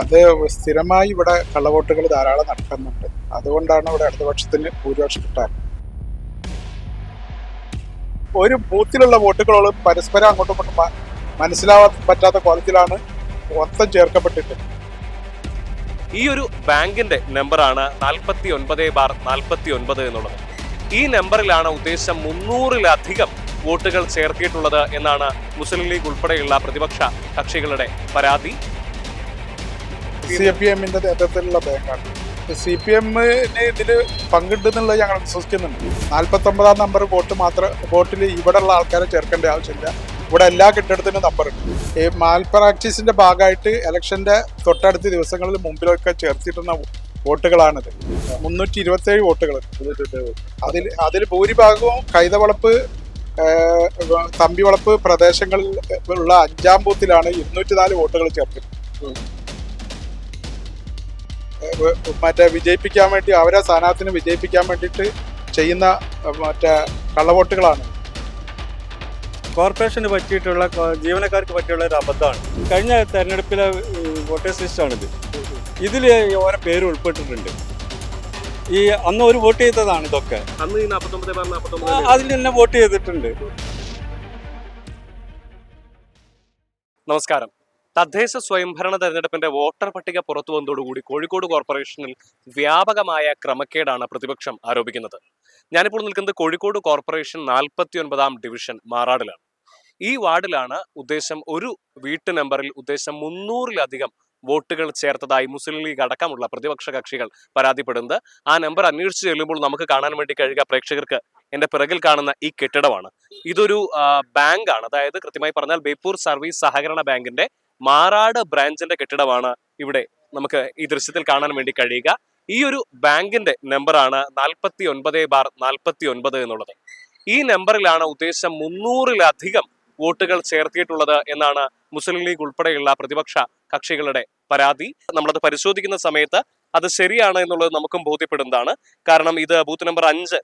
അത് സ്ഥിരമായി ഇവിടെ കള്ളവോട്ടുകൾ ധാരാളം നടക്കുന്നുണ്ട്. അതുകൊണ്ടാണ് ഇവിടെ ഇടതുപക്ഷത്തിന് ഭൂരിപക്ഷം കിട്ടാറ്. ഒരു ബൂത്തിലുള്ള വോട്ടുകളോളം പരസ്പരം അങ്ങോട്ടും ഇങ്ങോട്ടും മനസ്സിലാവാൻ പറ്റാത്ത കോലത്തിലാണ് മൊത്തം ചേർക്കപ്പെട്ടിട്ടുള്ളത് ഈ ഒരു ബാങ്കിന്റെ നമ്പറാണ് നാൽപ്പത്തി ഒൻപത് ബാർ നാൽപ്പത്തി ഒൻപത് എന്നുള്ളത്. ഈ നമ്പറിലാണ് ഉദ്ദേശം മുന്നൂറിലധികം വോട്ടുകൾ ചേർത്തിയിട്ടുള്ളത് എന്നാണ് മുസ്ലിം ലീഗ് ഉൾപ്പെടെയുള്ള പ്രതിപക്ഷ കക്ഷികളുടെ പരാതി. സി പി എമ്മിന്റെ നേതൃത്വത്തിലുള്ള ബാങ്കാണ്. സി പി എമ്മിന് ഇതിൽ പങ്കുണ്ടെന്നുള്ളത് ഞങ്ങൾ വിശ്വസിക്കുന്നുണ്ട്. നാൽപ്പത്തി ഒമ്പതാം നമ്പർ വോട്ട് മാത്രം വോട്ടിൽ ഉള്ള ആൾക്കാരെ ചേർക്കേണ്ട ആവശ്യമില്ല. ഇവിടെ എല്ലാ കെട്ടിടത്തിനും നമ്പറുണ്ട് ഈ മാൽ പ്രാക്ടീസിന്റെ ഭാഗമായിട്ട് ഇലക്ഷന്റെ തൊട്ടടുത്ത ദിവസങ്ങളിൽ മുമ്പിലൊക്കെ ചേർത്തിട്ടുന്ന വോട്ടുകളാണിത്. മുന്നൂറ്റി ഇരുപത്തേഴ് വോട്ടുകൾ അതിൽ അതിൽ ഭൂരിഭാഗവും കൈതവളപ്പ് തമ്പി തമ്പിവളപ്പ് പ്രദേശങ്ങളിൽ ഉള്ള അഞ്ചാം ബൂത്തിലാണ് ഇരുന്നൂറ്റി നാല് വോട്ടുകൾ ഏഹ്, മറ്റേ വിജയിപ്പിക്കാൻ വേണ്ടി അവരെ സ്ഥാനാർത്ഥിനെ വിജയിപ്പിക്കാൻ വേണ്ടിയിട്ട് ചെയ്യുന്ന മറ്റേ കള്ളവോട്ടുകളാണ്. കോർപ്പറേഷന് പറ്റിയിട്ടുള്ള ജീവനക്കാർക്ക് പറ്റിയുള്ള ഒരു അബദ്ധമാണ്. കഴിഞ്ഞ തെരഞ്ഞെടുപ്പിലെ വോട്ടേഴ്സ് ലിസ്റ്റാണിത്. ഇതിൽ ഓരോ പേര് ഉൾപ്പെട്ടിട്ടുണ്ട്. ഈ അന്ന് ഒരു വോട്ട് ചെയ്തതാണ് ഇതൊക്കെ. അതിൽ തന്നെ വോട്ട് ചെയ്തിട്ടുണ്ട്. നമസ്കാരം. തദ്ദേശ സ്വയംഭരണ തെരഞ്ഞെടുപ്പിന്റെ വോട്ടർ പട്ടിക പുറത്തു വന്നതോടുകൂടി കോഴിക്കോട് കോർപ്പറേഷനിൽ വ്യാപകമായ ക്രമക്കേടാണ് പ്രതിപക്ഷം ആരോപിക്കുന്നത്. ഞാനിപ്പോൾ നിൽക്കുന്നത് കോഴിക്കോട് കോർപ്പറേഷൻ നാൽപ്പത്തി ഒൻപതാം ഡിവിഷൻ മാറാടിലാണ്. ഈ വാർഡിലാണ് ഉദ്ദേശം ഒരു വീട്ടു നമ്പറിൽ ഉദ്ദേശം മുന്നൂറിലധികം വോട്ടുകൾ ചേർത്തതായി മുസ്ലിം ലീഗ് അടക്കമുള്ള പ്രതിപക്ഷ കക്ഷികൾ പരാതിപ്പെടുന്നത്. ആ നമ്പർ അന്വേഷിച്ച് ചെല്ലുമ്പോൾ നമുക്ക് കാണാൻ വേണ്ടി കഴിയുക പ്രേക്ഷകർക്ക് എന്റെ പിറകിൽ കാണുന്ന ഈ കെട്ടിടമാണ്. ഇതൊരു ബാങ്കാണ്. അതായത് കൃത്യമായി പറഞ്ഞാൽ ബേപ്പൂർ സർവീസ് സഹകരണ ബാങ്കിന്റെ മാറാട് ബ്രാഞ്ചിന്റെ കെട്ടിടമാണ് ഇവിടെ നമുക്ക് ഈ ദൃശ്യത്തിൽ കാണാൻ വേണ്ടി കഴിയുക. ഈ ഒരു ബാങ്കിന്റെ നമ്പറാണ് നാൽപ്പത്തി ഒൻപത് ബാർ നാൽപ്പത്തി ഒൻപത് എന്നുള്ളത്. ഈ നമ്പറിലാണ് ഉദ്ദേശം മുന്നൂറിലധികം വോട്ടുകൾ ചേർത്തിയിട്ടുള്ളത് എന്നാണ് മുസ്ലിം ലീഗ് ഉൾപ്പെടെയുള്ള പ്രതിപക്ഷ കക്ഷികളുടെ പരാതി. നമ്മളത് പരിശോധിക്കുന്ന സമയത്ത് അത് ശരിയാണ് എന്നുള്ളത് നമുക്കും ബോധ്യപ്പെടുന്നതാണ്. കാരണം ഇത് ബൂത്ത് നമ്പർ അഞ്ച്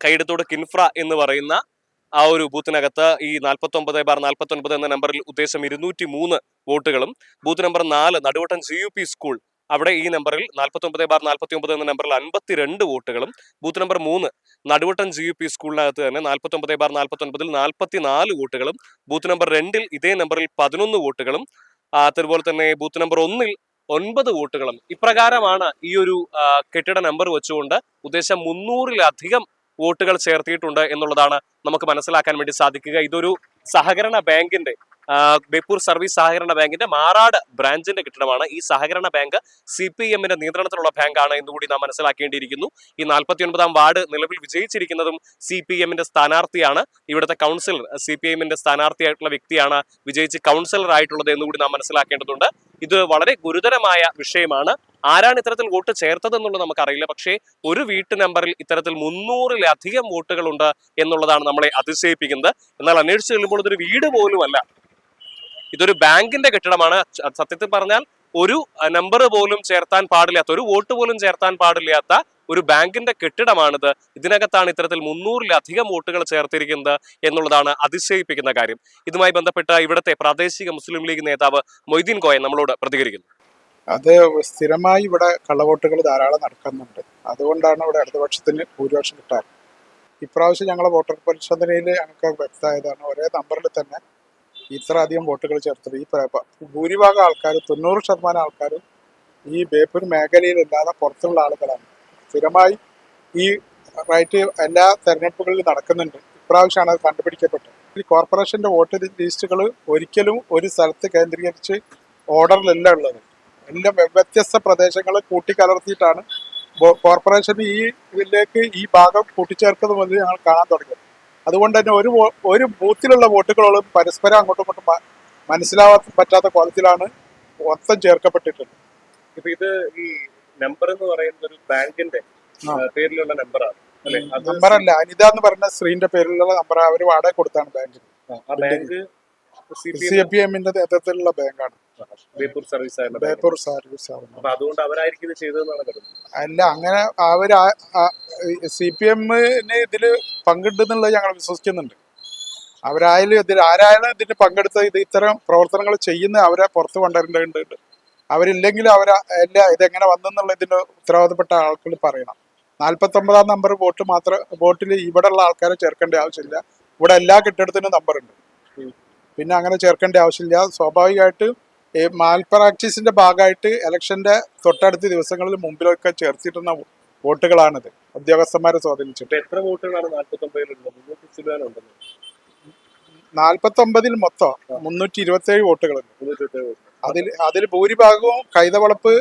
കൈയെടുത്തോട് കിൻഫ്ര എന്ന് പറയുന്ന ആ ഒരു ബൂത്തിനകത്ത് ഈ നാൽപ്പത്തി ഒമ്പത് ബാർ നാൽപ്പത്തി ഒൻപത് എന്ന നമ്പറിൽ ഉദ്ദേശം ഇരുന്നൂറ്റി മൂന്ന് വോട്ടുകളും. ബൂത്ത് നമ്പർ നാല് Naduvattam C U P school അവിടെ ഈ നമ്പറിൽ നാൽപ്പത്തി ഒമ്പത് ബാർ നാൽപ്പത്തി ഒമ്പത് എന്ന നമ്പറിൽ അൻപത്തിരണ്ട് വോട്ടുകളും. ബൂത്ത് നമ്പർ മൂന്ന് നടുവട്ടം ജി യു പി സ്കൂളിനകത്ത് തന്നെ നാൽപ്പത്തി ഒമ്പത് ബാർ നാൽപ്പത്തി ഒൻപതിൽ നാൽപ്പത്തി നാല് വോട്ടുകളും. ബൂത്ത് നമ്പർ രണ്ടിൽ ഇതേ നമ്പറിൽ പതിനൊന്ന് വോട്ടുകളും. അതുപോലെ തന്നെ ബൂത്ത് നമ്പർ ഒന്നിൽ ഒൻപത് വോട്ടുകളും. ഇപ്രകാരമാണ് ഈ ഒരു കെട്ടിട നമ്പർ വെച്ചുകൊണ്ട് ഉദ്ദേശം മുന്നൂറിലധികം വോട്ടുകൾ ചേർത്തിയിട്ടുണ്ട് എന്നുള്ളതാണ് നമുക്ക് മനസ്സിലാക്കാൻ വേണ്ടി സാധിക്കുക. ഇതൊരു സഹകരണ ബാങ്കിന്റെ ബേപ്പൂർ സർവീസ് സഹകരണ ബാങ്കിന്റെ മാറാട് ബ്രാഞ്ചിന്റെ കെട്ടിടമാണ്. ഈ സഹകരണ ബാങ്ക് സി പി എമ്മിന്റെ നിയന്ത്രണത്തിലുള്ള ബാങ്കാണ് എന്നുകൂടി നാം മനസ്സിലാക്കേണ്ടിയിരിക്കുന്നു. ഈ നാൽപ്പത്തി ഒൻപതാം വാർഡ് നിലവിൽ വിജയിച്ചിരിക്കുന്നതും സി പി എമ്മിന്റെ സ്ഥാനാർത്ഥിയാണ്. ഇവിടുത്തെ കൗൺസിലർ സി പി എമ്മിന്റെ സ്ഥാനാർത്ഥിയായിട്ടുള്ള വ്യക്തിയാണ് വിജയിച്ച് കൗൺസിലർ ആയിട്ടുള്ളത് എന്നുകൂടി നാം മനസ്സിലാക്കേണ്ടതുണ്ട്. ഇത് വളരെ ഗുരുതരമായ വിഷയമാണ്. ആരാണ് ഇത്തരത്തിൽ വോട്ട് ചേർത്തത് എന്നുള്ളത് നമുക്കറിയില്ല. പക്ഷേ ഒരു വീട്ടു നമ്പറിൽ ഇത്തരത്തിൽ മുന്നൂറിലധികം വോട്ടുകളുണ്ട് എന്നുള്ളതാണ് നമ്മളെ അതിശയിപ്പിക്കുന്നത്. എന്നാൽ അന്വേഷിച്ച് ചെല്ലുമ്പോൾ ഇതൊരു വീട് പോലുമല്ല. ഇതൊരു ബാങ്കിന്റെ കെട്ടിടമാണ്. സത്യത്തിൽ പറഞ്ഞാൽ ഒരു നമ്പർ പോലും ചേർത്താൻ പാടില്ലാത്ത ഒരു വോട്ട് പോലും ചേർത്താൻ പാടില്ലാത്ത ഒരു ബാങ്കിന്റെ കെട്ടിടമാണിത്. ഇതിനകത്താണ് ഇത്തരത്തിൽ മുന്നൂറിലധികം വോട്ടുകൾ ചേർത്തിരിക്കുന്നത് എന്നുള്ളതാണ് അതിശയിപ്പിക്കുന്ന കാര്യം. ഇതുമായി ബന്ധപ്പെട്ട ഇവിടുത്തെ പ്രാദേശിക മുസ്ലിം ലീഗ് നേതാവ് മൊയ്തീൻ കോയൻ നമ്മളോട് പ്രതികരിക്കുന്നു. അത് സ്ഥിരമായി ഇവിടെ കള്ളവോട്ടുകൾ ധാരാളം നടക്കുന്നുണ്ട്. അതുകൊണ്ടാണ് ഇവിടെ ഇടതുപക്ഷത്തിന് ഭൂരിപക്ഷം കിട്ടാറ്. ഇപ്രാവശ്യം ഞങ്ങളെ വോട്ടർ പരിശോധനയിൽ ഞങ്ങൾക്ക് വ്യക്തമായതാണ് ഒരേ നമ്പറിൽ തന്നെ ഇത്ര അധികം വോട്ടുകൾ ചേർത്തത്. ഈ ഭൂരിഭാഗം ആൾക്കാർ തൊണ്ണൂറ് ശതമാനം ആൾക്കാർ ഈ ബേപ്പൂർ മേഖലയിലല്ലാതെ പുറത്തുള്ള ആളുകളാണ്. സ്ഥിരമായി ഈ റൈറ്റ് എല്ലാ തെരഞ്ഞെടുപ്പുകളിലും നടക്കുന്നുണ്ട്. ഇപ്രാവശ്യമാണ് അത് കണ്ടുപിടിക്കപ്പെട്ടത്. ഈ കോർപ്പറേഷന്റെ വോട്ട് ലിസ്റ്റുകൾ ഒരിക്കലും ഒരു സ്ഥലത്ത് കേന്ദ്രീകരിച്ച് ഓർഡറിലല്ല ഉള്ളത്. എല്ലാം വ്യത്യസ്ത പ്രദേശങ്ങൾ കൂട്ടിക്കലർത്തിയിട്ടാണ്. കോർപ്പറേഷൻ ഈ ഇതിലേക്ക് ഈ ഭാഗം കൂട്ടിച്ചേർക്കുന്നത് മുതൽ ഞങ്ങൾ കാണാൻ തുടങ്ങി. അതുകൊണ്ട് തന്നെ ഒരു ഒരു ബൂത്തിലുള്ള വോട്ടുകളോളം പരസ്പരം അങ്ങോട്ടും ഇങ്ങോട്ടും മനസ്സിലാവാൻ പറ്റാത്ത കോലത്തിലാണ് മൊത്തം ചേർക്കപ്പെട്ടിട്ടുള്ളത്. ഇപ്പൊ ഇത് ഈ നമ്പർ എന്ന് പറയുന്നത് ഒരു ബാങ്കിന്റെ. പേരിലുള്ള നമ്പറാണ് നമ്പറല്ല അനിത എന്ന് പറഞ്ഞ സ്ത്രീന്റെ പേരിലുള്ള നമ്പർ അവർ വാടക കൊടുത്താണ് ബാങ്കിന്. ആ ബാങ്ക് സി പി എമ്മിന്റെ നേതൃത്വത്തിലുള്ള ബാങ്കാണ്. ബേപ്പൂർ സർവീസ് ബേപ്പൂർ സർവീസ് അപ്പൊ അതുകൊണ്ട് അവരായിരിക്കും ഇത് ചെയ്തതെന്നാണ് കരുതുന്നത്. അല്ല അങ്ങനെ അവർ സി പി എമ്മിന് ഇതിൽ പങ്കുണ്ടെന്നുള്ളത് ഞങ്ങൾ വിശ്വസിക്കുന്നുണ്ട്. അവരായാലും ഇതിൽ ആരായാലും ഇതിന് പങ്കെടുത്ത ഇത് ഇത്തരം പ്രവർത്തനങ്ങൾ ചെയ്യുന്ന അവരെ പുറത്ത് കൊണ്ടുവരേണ്ടതുണ്ട്. അവരില്ലെങ്കിലും അവർ എല്ലാ ഇതെങ്ങനെ വന്നെന്നുള്ള ഇതിന്റെ ഉത്തരവാദപ്പെട്ട ആൾക്കാർ പറയണം. നാൽപ്പത്തൊമ്പതാം നമ്പർ വോട്ട് മാത്രം വോട്ടിൽ ഇവിടെയുള്ള ആൾക്കാരെ ചേർക്കേണ്ട ആവശ്യമില്ല. ഇവിടെ എല്ലാ കെട്ടിടത്തിനും നമ്പർ ഉണ്ട്. പിന്നെ അങ്ങനെ ചേർക്കേണ്ട ആവശ്യമില്ല. സ്വാഭാവികമായിട്ട് ഈ മാൽ പ്രാക്ടീസിന്റെ ഭാഗമായിട്ട് ഇലക്ഷന്റെ തൊട്ടടുത്ത ദിവസങ്ങളിൽ മുമ്പിലൊക്കെ ചേർത്തിട്ടുന്ന വോട്ടുകളാണിത്. ഉദ്യോഗസ്ഥന്മാരെ സ്വാധീനിച്ചിട്ട്. എത്ര വോട്ടുകളാണ് നാൽപ്പത്തി ഒമ്പതിലുള്ളത് മുന്നൂറ്റി ചില്ലുവാനുണ്ടെന്ന് നാൽപ്പത്തൊമ്പതിൽ മൊത്തം മുന്നൂറ്റി ഇരുപത്തി ഏഴ് വോട്ടുകളുണ്ട് അതിൽ അതിൽ ഭൂരിഭാഗവും കൈതവളപ്പ്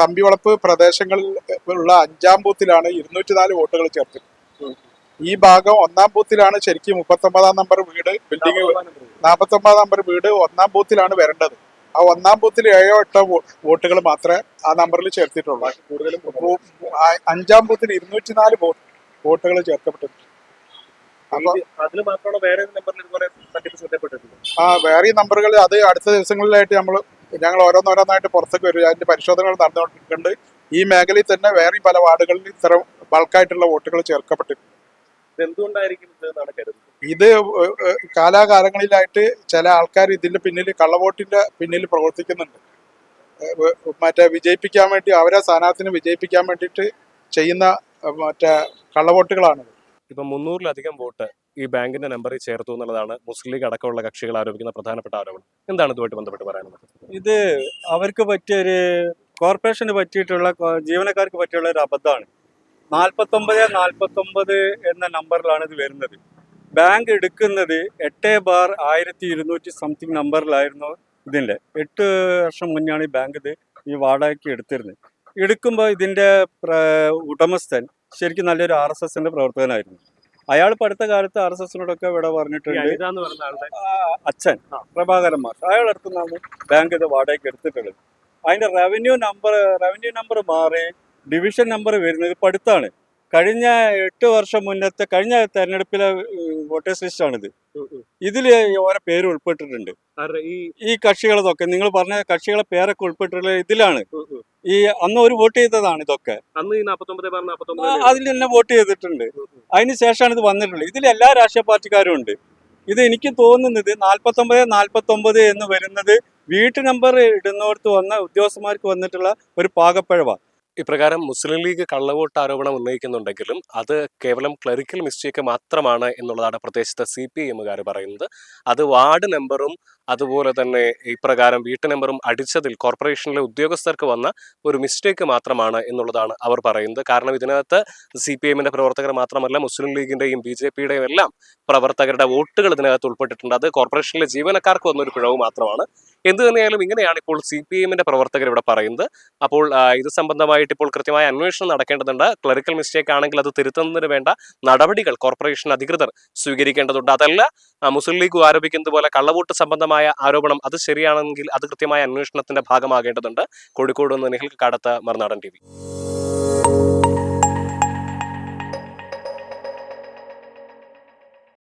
തമ്പിവളപ്പ് പ്രദേശങ്ങളിൽ ഉള്ള അഞ്ചാം ബൂത്തിലാണ് ഇരുന്നൂറ്റി നാല് വോട്ടുകൾ ഉം. ഈ ഭാഗം ഒന്നാം ബൂത്തിലാണ് ശരിക്കും മുപ്പത്തൊമ്പതാം നമ്പർ വീട് ബിൽഡിംഗ് നാൽപ്പത്തൊമ്പതാം നമ്പർ വീട്. ഒന്നാം ബൂത്തിലാണ് വരേണ്ടത്. ആ ഒന്നാം ബൂത്തിൽ ഏഴോ എട്ടോ വോട്ടുകൾ മാത്രമേ ആ നമ്പറിൽ ചേർത്തിട്ടുള്ളൂ. കൂടുതലും അഞ്ചാം ബൂത്തിൽ ഇരുന്നൂറ്റി നാല് വോട്ടുകൾ ചേർക്കപ്പെട്ടിട്ടുണ്ട്. അപ്പൊ അതിൽ മാത്രമാണ് വേറെ നമ്പറിൽ ഇതുപോലെ തട്ടിപ്പ് ശ്രദ്ധപ്പെട്ടിട്ടുണ്ട്? ആ വേറെ നമ്പറുകൾ അത് അടുത്ത ദിവസങ്ങളിലായിട്ട് നമ്മൾ ഞങ്ങൾ ഓരോന്നോരോന്നായിട്ട് പുറത്തേക്ക് വരും. അതിന്റെ പരിശോധനകൾ നടന്നുകൊണ്ടിരിക്കുന്നുണ്ട് ഈ മേഖലയിൽ തന്നെ വേറെ പല വാർഡുകളിൽ ഇത്തരം ബൾക്കായിട്ടുള്ള വോട്ടുകൾ ചേർക്കപ്പെട്ടിട്ടുണ്ട്. ഇത് എന്തുകൊണ്ടായിരിക്കും ഇത് എന്നാണ് കരുതുന്നത് ഇത് ഏഹ്, ഏഹ്, കാലാകാലങ്ങളിലായിട്ട് ചില ആൾക്കാർ ഇതിന്റെ പിന്നിൽ കള്ളവോട്ടിന്റെ പിന്നിൽ പ്രവർത്തിക്കുന്നുണ്ട്. മറ്റേ വിജയിപ്പിക്കാൻ വേണ്ടി അവരെ സ്ഥാനാർത്ഥിനെ വിജയിപ്പിക്കാൻ വേണ്ടിയിട്ട് ചെയ്യുന്ന മറ്റേ കള്ളവോട്ടുകളാണ് ഇപ്പൊ മുന്നൂറിലധികം വോട്ട് ഈ ബാങ്കിന്റെ നമ്പറിൽ ചേർത്തു എന്നുള്ളതാണ് മുസ്ലിം ലീഗ് അടക്കമുള്ള കക്ഷികൾ ആരോപിക്കുന്ന പ്രധാനപ്പെട്ട ആരോപണം. എന്താണ് ഇതുമായിട്ട് ബന്ധപ്പെട്ട് പറയാനുള്ളത്? ഇത് അവർക്ക് പറ്റിയ ഒരു കോർപ്പറേഷന് പറ്റിയിട്ടുള്ള ജീവനക്കാർക്ക് പറ്റിയുള്ള ഒരു അബദ്ധമാണ്. നാൽപ്പത്തൊമ്പത് നാൽപ്പത്തൊമ്പത് എന്ന നമ്പറിലാണ് ഇത് വരുന്നത്. ബാങ്ക് എടുക്കുന്നത് എട്ട് ബാർ ആയിരത്തി ഇരുന്നൂറ്റി സംതിങ് നമ്പറിലായിരുന്നു ഇതിന്റെ. എട്ട് വർഷം മുന്നെയാണ് ഈ ബാങ്ക് ഇത് ഈ വാടകയ്ക്ക് എടുത്തിരുന്നത്. എടുക്കുമ്പോൾ ഇതിന്റെ ഉടമസ്ഥൻ ശരിക്കും നല്ലൊരു ആർ എസ് എസിന്റെ പ്രവർത്തകനായിരുന്നു. അയാൾ അടുത്ത കാലത്ത് ആർ എസ് എസിനോടൊക്കെ ഇവിടെ പറഞ്ഞിട്ടുണ്ട്. അച്ഛൻ പ്രഭാകരൻ മാഷ്. അയാൾ അടുത്തുനിന്നാണ് ബാങ്ക് ഇത് വാടകയ്ക്ക് എടുത്തിട്ടുള്ളത്. അതിന്റെ റവന്യൂ നമ്പർ റവന്യൂ നമ്പർ മാറി ഡിവിഷൻ നമ്പർ വരുന്നത് ഇപ്പം അടുത്താണ് കഴിഞ്ഞ എട്ട് വർഷം മുന്നത്തെ കഴിഞ്ഞ തെരഞ്ഞെടുപ്പിലെ വോട്ടേഴ്സ് ലിസ്റ്റാണിത്. ഇതിൽ ഓരോ പേര് ഉൾപ്പെട്ടിട്ടുണ്ട്. ഈ കക്ഷികളതൊക്കെ നിങ്ങൾ പറഞ്ഞ കക്ഷികളെ പേരൊക്കെ ഉൾപ്പെട്ടിട്ടുള്ള ഇതിലാണ്. ഈ അന്ന് ഒരു വോട്ട് ചെയ്തതാണ് ഇതൊക്കെ. അതിൽ തന്നെ വോട്ട് ചെയ്തിട്ടുണ്ട്. അതിന് ശേഷമാണ് ഇത് വന്നിട്ടുള്ളത്. ഇതിൽ എല്ലാ രാഷ്ട്രീയ പാർട്ടിക്കാരും ഉണ്ട്. ഇത് എനിക്ക് തോന്നുന്നത് നാൽപ്പത്തൊമ്പത് നാൽപ്പത്തൊമ്പത് എന്ന് വരുന്നത് വീട്ടു നമ്പർ ഇടുന്നോടത്ത് വന്ന ഉദ്യോഗസ്ഥന്മാർക്ക് വന്നിട്ടുള്ള ഒരു പാകപ്പിഴവാണ് ഇപ്രകാരം മുസ്ലിം ലീഗ് കള്ളവോട്ട് ആരോപണം ഉന്നയിക്കുന്നുണ്ടെങ്കിലും അത് കേവലം ക്ലറിക്കൽ മിസ്റ്റേക്ക് മാത്രമാണ് എന്നുള്ളതാണ് പ്രദേശത്തെ സി പി എമ്മുകാർ പറയുന്നത്. അത് വാർഡ് നമ്പറും അതുപോലെ തന്നെ ഇപ്രകാരം വീട്ടു നമ്പറും അടിച്ചതിൽ കോർപ്പറേഷനിലെ ഉദ്യോഗസ്ഥർക്ക് വന്ന ഒരു മിസ്റ്റേക്ക് മാത്രമാണ് എന്നുള്ളതാണ് അവർ പറയുന്നത്. കാരണം ഇതിനകത്ത് സി പി എമ്മിന്റെ പ്രവർത്തകർ മാത്രമല്ല മുസ്ലിം ലീഗിന്റെയും ബി ജെ പിയുടെയും എല്ലാം പ്രവർത്തകരുടെ വോട്ടുകൾ ഇതിനകത്ത് ഉൾപ്പെട്ടിട്ടുണ്ട്. അത് കോർപ്പറേഷനിലെ ജീവനക്കാർക്ക് വന്നൊരു പിഴവ് മാത്രമാണ്. എന്ത് തന്നെയായാലും ഇങ്ങനെയാണ് ഇപ്പോൾ സി പി എമ്മിന്റെ പ്രവർത്തകർ ഇവിടെ പറയുന്നത്. അപ്പോൾ ഇത് സംബന്ധമായിട്ട് ഇപ്പോൾ കൃത്യമായ അന്വേഷണം നടക്കേണ്ടതുണ്ട്. ക്ലറിക്കൽ മിസ്റ്റേക്ക് ആണെങ്കിൽ അത് തിരുത്തുന്നതിന് വേണ്ട നടപടികൾ കോർപ്പറേഷൻ അധികൃതർ സ്വീകരിക്കേണ്ടതുണ്ട്. അതല്ല മുസ്ലിം ലീഗ് ആരോപിക്കുന്നത് പോലെ കള്ളവോട്ട് സംബന്ധമായ ആരോപണം അത് ശരിയാണെങ്കിൽ അത് കൃത്യമായ അന്വേഷണത്തിന്റെ ഭാഗമാകേണ്ടതുണ്ട്. കോഴിക്കോട് നിന്ന് നിഹൽ കടത്ത് മറുനാടൻ ടി